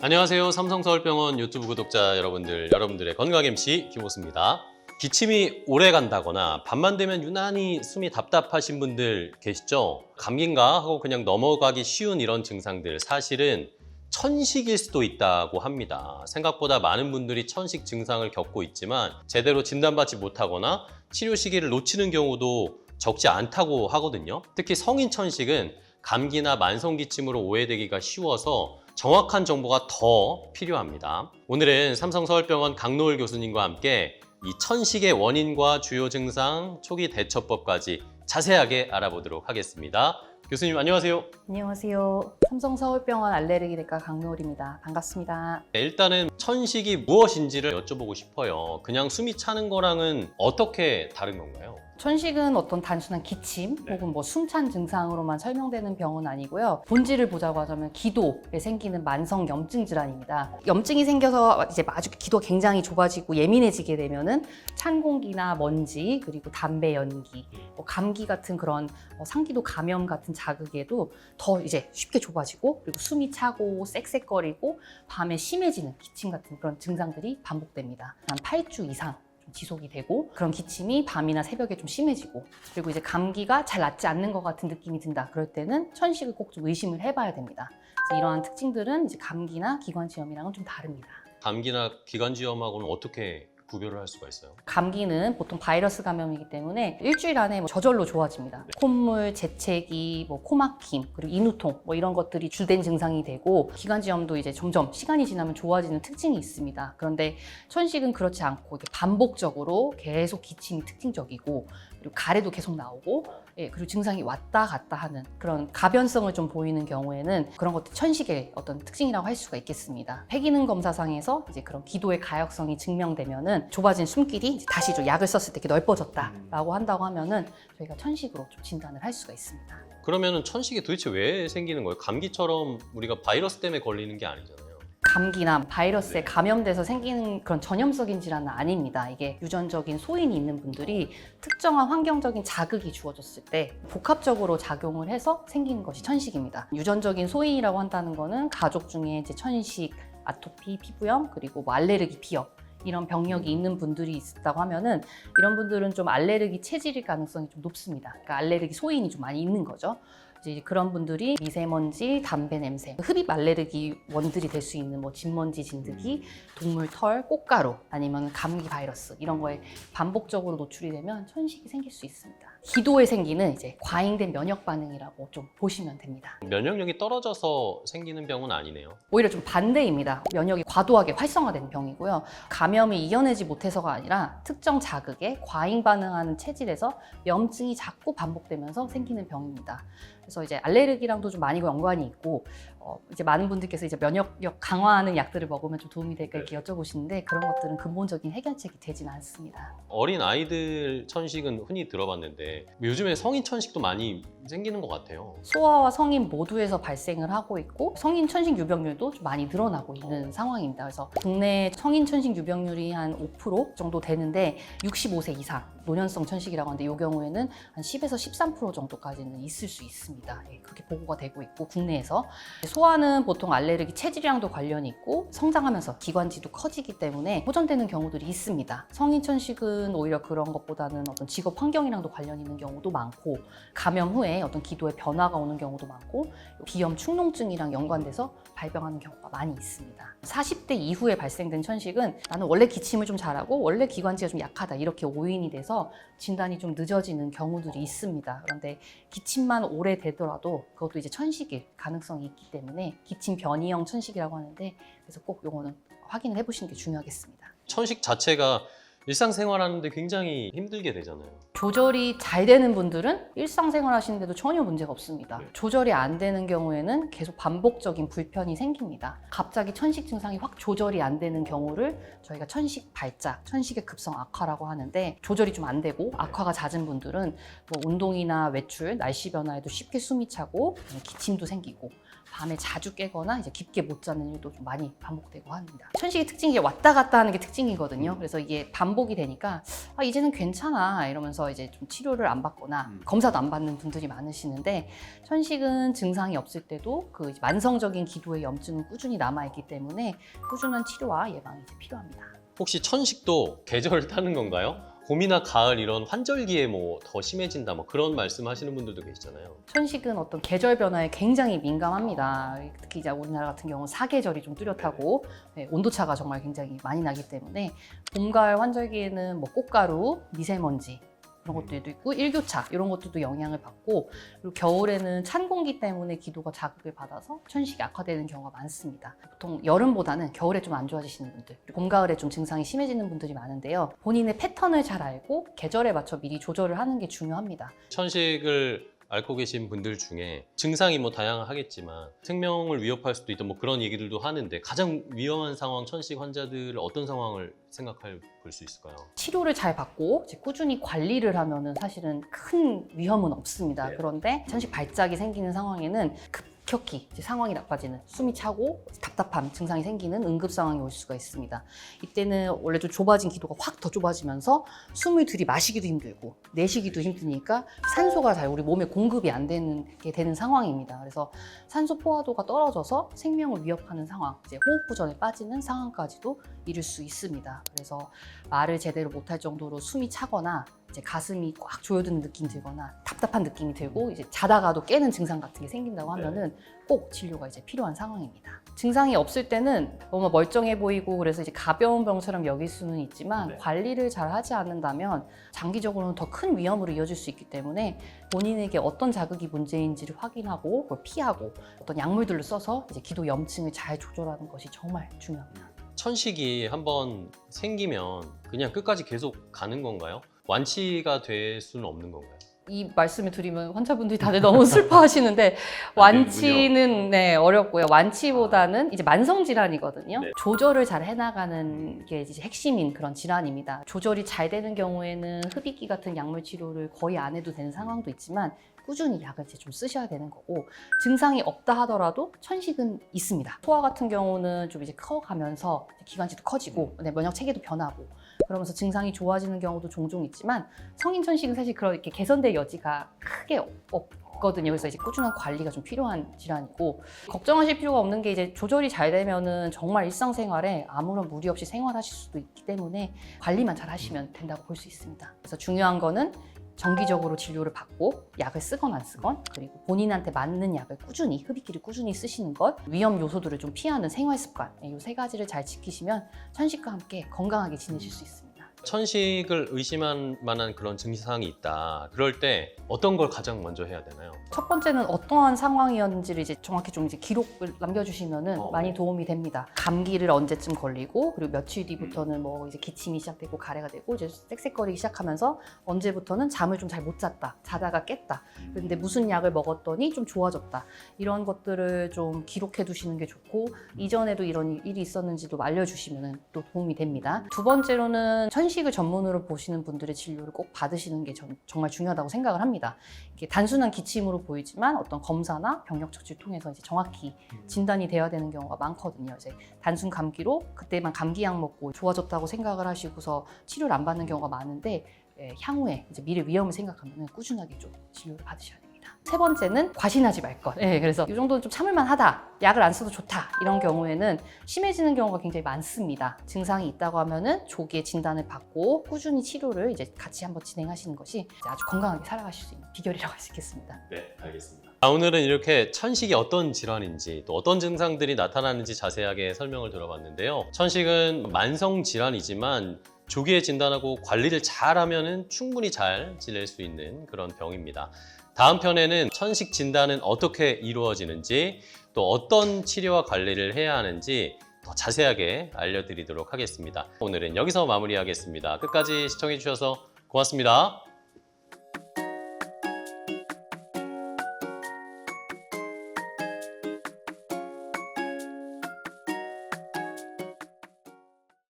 안녕하세요. 삼성서울병원 유튜브 구독자 여러분들, 여러분들의 건강 MC 김호수입니다. 기침이 오래 간다거나 밤만 되면 유난히 숨이 답답하신 분들 계시죠? 감기인가 하고 그냥 넘어가기 쉬운 이런 증상들 사실은 천식일 수도 있다고 합니다. 생각보다 많은 분들이 천식 증상을 겪고 있지만 제대로 진단받지 못하거나 치료 시기를 놓치는 경우도 적지 않다고 하거든요. 특히 성인 천식은 감기나 만성 기침으로 오해되기가 쉬워서 정확한 정보가 더 필요합니다. 오늘은 삼성서울병원 강노을 교수님과 함께 이 천식의 원인과 주요 증상, 초기 대처법까지 자세하게 알아보도록 하겠습니다. 교수님 안녕하세요. 안녕하세요. 삼성서울병원 알레르기내과 강노을입니다. 반갑습니다. 네, 일단은 천식이 무엇인지를 여쭤보고 싶어요. 그냥 숨이 차는 거랑은 어떻게 다른 건가요? 천식은 어떤 단순한 기침 네. 혹은 뭐 숨찬 증상으로만 설명되는 병은 아니고요. 본질을 보자고 하자면 기도에 생기는 만성 염증 질환입니다. 염증이 생겨서 이제 아주 기도가 굉장히 좁아지고 예민해지게 되면은 찬 공기나 먼지 그리고 담배 연기, 뭐 감기 같은 그런 어, 상기도 감염 같은 자극에도 더 이제 쉽게 좁아지고 그리고 숨이 차고 쌕쌕거리고 밤에 심해지는 기침 같은 그런 증상들이 반복됩니다. 한 8주 이상 좀 지속이 되고 그런 기침이 밤이나 새벽에 좀 심해지고 그리고 이제 감기가 잘 낫지 않는 것 같은 느낌이 든다. 그럴 때는 천식을 꼭 좀 의심을 해봐야 됩니다. 그래서 이러한 특징들은 이제 감기나 기관지염이랑은 좀 다릅니다. 감기나 기관지염하고는 어떻게 구별을 할 수가 있어요? 감기는 보통 바이러스 감염이기 때문에 일주일 안에 뭐 저절로 좋아집니다. 콧물, 재채기, 뭐 코막힘, 그리고 인후통 뭐 이런 것들이 주된 증상이 되고 기관지염도 이제 점점 시간이 지나면 좋아지는 특징이 있습니다. 그런데 천식은 그렇지 않고 반복적으로 계속 기침이 특징적이고 그리고 가래도 계속 나오고 예, 그리고 증상이 왔다 갔다 하는 그런 가변성을 좀 보이는 경우에는 그런 것도 천식의 어떤 특징이라고 할 수가 있겠습니다. 폐기능 검사상에서 이제 그런 기도의 가역성이 증명되면은 좁아진 숨길이 이제 다시 좀 약을 썼을 때 이렇게 넓어졌다라고 한다고 하면은 저희가 천식으로 좀 진단을 할 수가 있습니다. 그러면은 천식이 도대체 왜 생기는 거예요? 감기처럼 우리가 바이러스 때문에 걸리는 게 아니잖아요. 감기나 바이러스에 감염돼서 생기는 그런 전염성인 질환은 아닙니다. 이게 유전적인 소인이 있는 분들이 특정한 환경적인 자극이 주어졌을 때 복합적으로 작용을 해서 생기는 것이 천식입니다. 유전적인 소인이라고 한다는 거는 가족 중에 이제 천식, 아토피, 피부염, 그리고 뭐 알레르기, 비염 이런 병력이 있는 분들이 있다고 하면은 이런 분들은 좀 알레르기 체질일 가능성이 좀 높습니다. 그러니까 알레르기 소인이 좀 많이 있는 거죠. 이제 그런 분들이 미세먼지, 담배 냄새, 흡입 알레르기 원들이 될 수 있는 뭐 진먼지, 진드기, 동물 털, 꽃가루 아니면 감기 바이러스 이런 거에 반복적으로 노출이 되면 천식이 생길 수 있습니다. 기도에 생기는 이제 과잉된 면역 반응이라고 좀 보시면 됩니다. 면역력이 떨어져서 생기는 병은 아니네요. 오히려 좀 반대입니다. 면역이 과도하게 활성화된 병이고요. 감염이 이겨내지 못해서가 아니라 특정 자극에 과잉 반응하는 체질에서 염증이 자꾸 반복되면서 생기는 병입니다. 그래서 이제 알레르기랑도 좀 많이 연관이 있고 어, 이제 많은 분들께서 이제 면역력 강화하는 약들을 먹으면 좀 도움이 될까 이렇게 여쭤보시는데 그런 것들은 근본적인 해결책이 되지는 않습니다. 어린 아이들 천식은 흔히 들어봤는데 요즘에 성인 천식도 많이 생기는 것 같아요. 소아와 성인 모두에서 발생을 하고 있고 성인 천식 유병률도 좀 많이 늘어나고 있는 상황입니다. 그래서 국내 성인 천식 유병률이 한 5% 정도 되는데 65세 이상 노년성 천식이라고 하는데 이 경우에는 한 10에서 13% 정도까지는 있을 수 있습니다. 예, 그렇게 보고가 되고 있고 국내에서 소아는 보통 알레르기 체질이랑도 관련이 있고 성장하면서 기관지도 커지기 때문에 호전되는 경우들이 있습니다. 성인 천식은 오히려 그런 것보다는 어떤 직업 환경이랑도 관련 있는 경우도 많고 감염 후에 어떤 기도에 변화가 오는 경우도 많고 비염 축농증이랑 연관돼서 발병하는 경우가 많이 있습니다. 40대 이후에 발생된 천식은 나는 원래 기침을 좀 잘하고 원래 기관지가 좀 약하다 이렇게 오인이 돼서 진단이 좀 늦어지는 경우들이 있습니다. 그런데 기침만 오래 되더라도 그것도 이제 천식일 가능성이 있기 때문에 기침 변이형 천식이라고 하는데 그래서 꼭 요거는 확인을 해보시는 게 중요하겠습니다. 천식 자체가 일상생활 하는데 굉장히 힘들게 되잖아요. 조절이 잘 되는 분들은 일상생활 하시는데도 전혀 문제가 없습니다. 네. 조절이 안 되는 경우에는 계속 반복적인 불편이 생깁니다. 갑자기 천식 증상이 확 조절이 안 되는 경우를 저희가 천식 발작, 천식의 급성 악화라고 하는데 조절이 좀 안 되고 악화가 잦은 분들은 뭐 운동이나 외출, 날씨 변화에도 쉽게 숨이 차고 기침도 생기고 밤에 자주 깨거나 이제 깊게 못 자는 일도 좀 많이 반복되고 합니다. 천식의 특징이 이게 왔다 갔다 하는 게 특징이거든요. 그래서 이게 반복이 되니까 아, 이제는 괜찮아 이러면서 이제 좀 치료를 안 받거나 음. 검사도 안 받는 분들이 많으시는데 천식은 증상이 없을 때도 그 이제 만성적인 기도의 염증은 꾸준히 남아 있기 때문에 꾸준한 치료와 예방이 이제 필요합니다. 혹시 천식도 계절 타는 건가요? 봄이나 가을 이런 환절기에 뭐 더 심해진다 뭐 그런 말씀하시는 분들도 계시잖아요. 천식은 어떤 계절 변화에 굉장히 민감합니다. 특히 이제 우리나라 같은 경우는 사계절이 좀 뚜렷하고 네, 온도차가 정말 굉장히 많이 나기 때문에 봄, 가을 환절기에는 뭐 꽃가루, 미세먼지 그런 것들도 있고 일교차 이런 것들도 영향을 받고 그리고 겨울에는 찬 공기 때문에 기도가 자극을 받아서 천식이 악화되는 경우가 많습니다. 보통 여름보다는 겨울에 좀 안 좋아지시는 분들, 봄, 가을에 좀 증상이 심해지는 분들이 많은데요. 본인의 패턴을 잘 알고 계절에 맞춰 미리 조절을 하는 게 중요합니다. 천식을 앓고 계신 분들 중에 증상이 뭐 다양하겠지만 생명을 위협할 수도 있다 뭐 그런 얘기들도 하는데 가장 위험한 상황 천식 환자들을 어떤 상황을 생각할 볼수 있을까요? 치료를 잘 받고 이제 꾸준히 관리를 하면은 사실은 큰 위험은 없습니다. 네. 그런데 천식 발작이 생기는 상황에는 급 격히 이제 상황이 나빠지는 숨이 차고 답답함 증상이 생기는 응급 상황이 올 수가 있습니다. 이때는 원래 좀 좁아진 기도가 확 더 좁아지면서 숨을 들이마시기도 힘들고 내쉬기도 힘드니까 산소가 잘 우리 몸에 공급이 안 되는 게 되는 상황입니다. 그래서 산소 포화도가 떨어져서 생명을 위협하는 상황, 이제 호흡부전에 빠지는 상황까지도 이룰 수 있습니다. 그래서 말을 제대로 못할 정도로 숨이 차거나 이제 가슴이 꽉 조여드는 느낌이 들거나 답답한 느낌이 들고 이제 자다가도 깨는 증상 같은 게 생긴다고 하면은 꼭 진료가 이제 필요한 상황입니다. 증상이 없을 때는 너무 멀쩡해 보이고 그래서 이제 가벼운 병처럼 여길 수는 있지만 네. 관리를 잘 하지 않는다면 장기적으로는 더 큰 위험으로 이어질 수 있기 때문에 본인에게 어떤 자극이 문제인지를 확인하고 그걸 피하고 어떤 약물들을 써서 이제 기도 염증을 잘 조절하는 것이 정말 중요합니다. 천식이 한번 생기면 그냥 끝까지 계속 가는 건가요? 완치가 될 수는 없는 건가요? 이 말씀을 드리면 환자분들이 다들 너무 슬퍼하시는데 완치는 네 어렵고요. 완치보다는 이제 만성 질환이거든요. 네. 조절을 잘 해나가는 게 이제 핵심인 그런 질환입니다. 조절이 잘 되는 경우에는 흡입기 같은 약물 치료를 거의 안 해도 되는 상황도 있지만 꾸준히 약을 이제 좀 쓰셔야 되는 거고 증상이 없다 하더라도 천식은 있습니다. 소화 같은 경우는 좀 이제 커가면서 기관지도 커지고 네, 면역 체계도 변하고 그러면서 증상이 좋아지는 경우도 종종 있지만 성인 천식은 사실 그렇게 개선될 여지가 크게 없거든요. 그래서 이제 꾸준한 관리가 좀 필요한 질환이고 걱정하실 필요가 없는 게 이제 조절이 잘 되면은 정말 일상생활에 아무런 무리 없이 생활하실 수도 있기 때문에 관리만 잘 하시면 된다고 볼 수 있습니다. 그래서 중요한 거는 정기적으로 진료를 받고 약을 쓰건 안 쓰건 그리고 본인한테 맞는 약을 꾸준히 흡입기를 꾸준히 쓰시는 것 위험 요소들을 좀 피하는 생활 습관 이 세 가지를 잘 지키시면 천식과 함께 건강하게 지내실 수 있습니다. 천식을 의심할 만한 그런 증상이 있다. 그럴 때 어떤 걸 가장 먼저 해야 되나요? 첫 번째는 어떠한 상황이었는지를 이제 정확히 좀 이제 기록을 남겨주시면은 어, 많이 네. 도움이 됩니다. 감기를 언제쯤 걸리고 그리고 며칠 뒤부터는 뭐 이제 기침이 시작되고 가래가 되고 이제 쌕쌕거리기 시작하면서 언제부터는 잠을 좀 잘 못 잤다, 자다가 깼다. 근데 무슨 약을 먹었더니 좀 좋아졌다. 이런 것들을 좀 기록해 두시는 게 좋고 이전에도 이런 일이 있었는지도 알려주시면 또 도움이 됩니다. 두 번째로는 천 식을 전문으로 보시는 분들의 진료를 꼭 받으시는 게 전- 정말 중요하다고 생각을 합니다. 이게 단순한 기침으로 보이지만 어떤 검사나 병력 처치를 통해서 이제 정확히 진단이 돼야 되는 경우가 많거든요. 이제 단순 감기로 그때만 감기약 먹고 좋아졌다고 생각을 하시고서 치료를 안 받는 경우가 많은데 예, 향후에 이제 미래 위험을 생각하면 꾸준하게 좀 진료를 받으셔야 됩니다. 세 번째는 과신하지 말 것. 예, 그래서 이 정도는 좀 참을만 하다. 약을 안 써도 좋다. 이런 경우에는 심해지는 경우가 굉장히 많습니다. 증상이 있다고 하면은 조기에 진단을 받고 꾸준히 치료를 이제 같이 한번 진행하시는 것이 이제 아주 건강하게 살아가실 수 있는 비결이라고 할 수 있겠습니다. 네, 알겠습니다. 아, 오늘은 이렇게 천식이 어떤 질환인지 또 어떤 증상들이 나타나는지 자세하게 설명을 들어봤는데요. 천식은 만성 질환이지만 조기에 진단하고 관리를 잘하면 충분히 잘 지낼 수 있는 그런 병입니다. 다음 편에는 천식 진단은 어떻게 이루어지는지 또 어떤 치료와 관리를 해야 하는지 더 자세하게 알려드리도록 하겠습니다. 오늘은 여기서 마무리하겠습니다. 끝까지 시청해주셔서 고맙습니다.